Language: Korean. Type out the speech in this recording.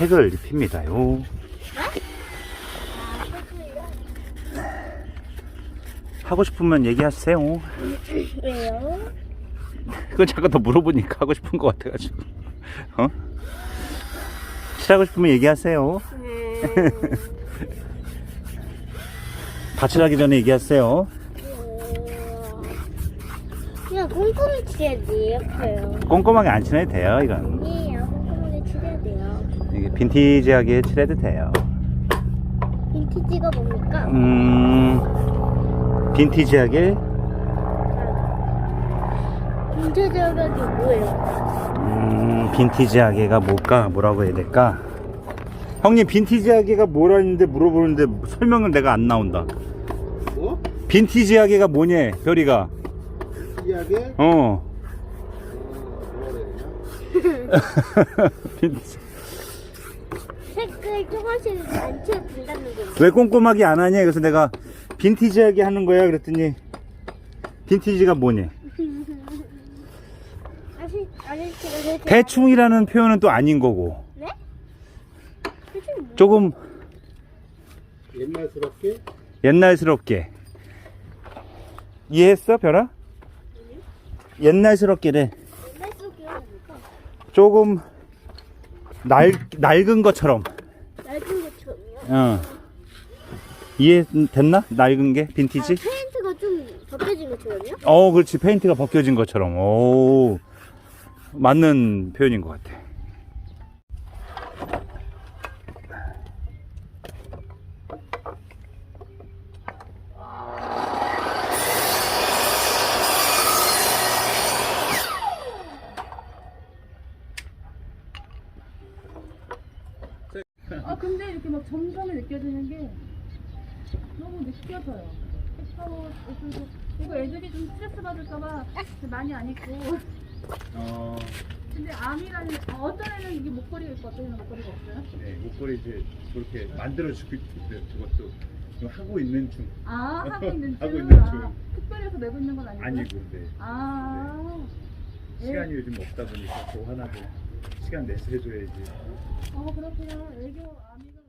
색을 입힙니다요. 하고 싶으면 얘기하세요. 왜요? 그건 자꾸 더 물어보니까 하고 싶은 것 같아가지고. 어? 칠하고 싶으면 얘기하세요. 음, 밭칠하기 전에 얘기하세요. 음, 그냥 꼼꼼히 돼요. 예뻐요. 꼼꼼하게 안 칠해도 돼요, 이건. 돼요. 이게 빈티지하게 칠해도 돼요. 빈티지가 뭡니까? 음, 빈티지하게, 빈티지가 뭐예요? 음, 빈티지하게가 뭘까? 뭐라고 해야 될까? 형님, 빈티지하게가 뭐라 했는데 물어보는데 설명을 내가 안 나온다. 뭐? 빈티지하게가 뭐냐, 별이가. 이야기? 어. 뭐래 빈- 색깔 조금씩 안 칠해도 된다는 거예요. 왜 꼼꼼하게 안 하냐? 그래서 내가 빈티지하게 하는 거야. 그랬더니 빈티지가 뭐냐? 대충이라는 표현은 또 아닌 거고. 네? 대충 뭐? 조금 옛날스럽게? 옛날스럽게. 이해했어, 별아? 옛날스럽게래. 옛날 속이요 뭡니까? 조금 낡, 낡은 것처럼. 낡은 것처럼요? 어. 이해 됐나? 낡은 게? 빈티지? 아, 페인트가 좀 벗겨진 것처럼요? 어, 그렇지. 페인트가 벗겨진 것처럼. 오. 맞는 표현인 것 같아. 아 근데 이렇게 막 점점이 느껴지는 게 너무 느껴져요. 어, 그래서 이거 애들이 좀 스트레스 받을까봐 많이 안 입고. 어, 근데 암이라는 어, 어떤 애는 이게 목걸이가 있고 어떤 애는 목걸이가 없어요? 네, 목걸이 이제 저렇게 만들어 주고 있는데 그것도 지금 하고 있는 중. 아 하고 있는 중. 하고 있는 아, 중. 특별히 해서 메고 있는 건 아니고. 아니고, 네. 아. 시간이 요즘 없다 보니까 또 하나도 시간 내서 해줘야지. 어 그렇구나. 애교 암이가.